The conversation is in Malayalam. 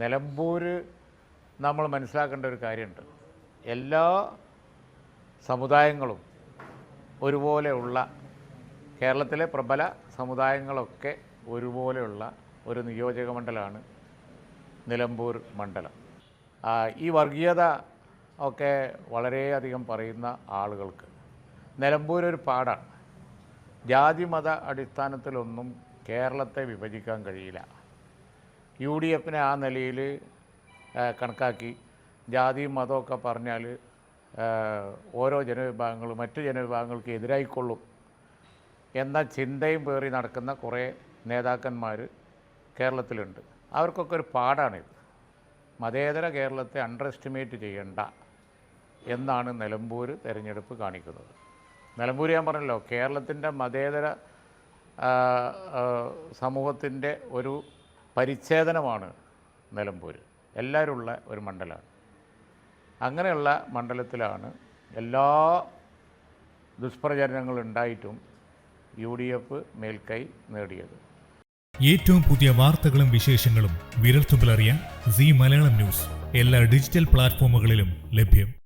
നിലമ്പൂർ നമ്മൾ മനസ്സിലാക്കേണ്ട ഒരു കാര്യമുണ്ട്. എല്ലാ സമുദായങ്ങളും ഒരുപോലെയുള്ള കേരളത്തിലെ പ്രബല സമുദായങ്ങളൊക്കെ ഒരുപോലെയുള്ള ഒരു നിയോജക മണ്ഡലമാണ് നിലമ്പൂർ മണ്ഡലം. ഈ വർഗീയത ഒക്കെ വളരെയധികം പറയുന്ന ആളുകൾക്ക് നിലമ്പൂർ ഒരു പാടാണ്. ജാതി മത അടിസ്ഥാനത്തിലൊന്നും കേരളത്തെ വിഭജിക്കാൻ കഴിയില്ല. യു ഡി എഫിനെ ആ നിലയിൽ കണക്കാക്കി. ജാതിയും മതമൊക്കെ പറഞ്ഞാൽ ഓരോ ജനവിഭാഗങ്ങളും മറ്റു ജനവിഭാഗങ്ങൾക്ക് എതിരായിക്കൊള്ളും എന്ന ചിന്തയും പേറി നടക്കുന്ന കുറേ നേതാക്കന്മാർ കേരളത്തിലുണ്ട്. അവർക്കൊക്കെ ഒരു പാടാണിത് മതേതര കേരളത്തെ അണ്ടർ എസ്റ്റിമേറ്റ് ചെയ്യണ്ട എന്നാണ് നിലമ്പൂർ തിരഞ്ഞെടുപ്പ് കാണിക്കുന്നത്. നിലമ്പൂർ ഞാൻ പറഞ്ഞല്ലോ കേരളത്തിന്റെ മതേതര സമൂഹത്തിന്റെ ഒരു പരിച്ഛേദനമാണ് നിലമ്പൂർ എല്ലാവരും ഉള്ള ഒരു മണ്ഡലമാണ് അങ്ങനെയുള്ള മണ്ഡലത്തിലാണ് എല്ലാ ദുഷ്പ്രചരണങ്ങളുണ്ടായിട്ടും യു ഡി എഫ് മേൽക്കൈ നേടിയത്. ഏറ്റവും പുതിയ വാർത്തകളും വിശേഷങ്ങളും വിരൽത്തുമ്പിലറിയാൻ സി മലയാളം ന്യൂസ്. എല്ലാ ഡിജിറ്റൽ പ്ലാറ്റ്ഫോമുകളിലും ലഭ്യം.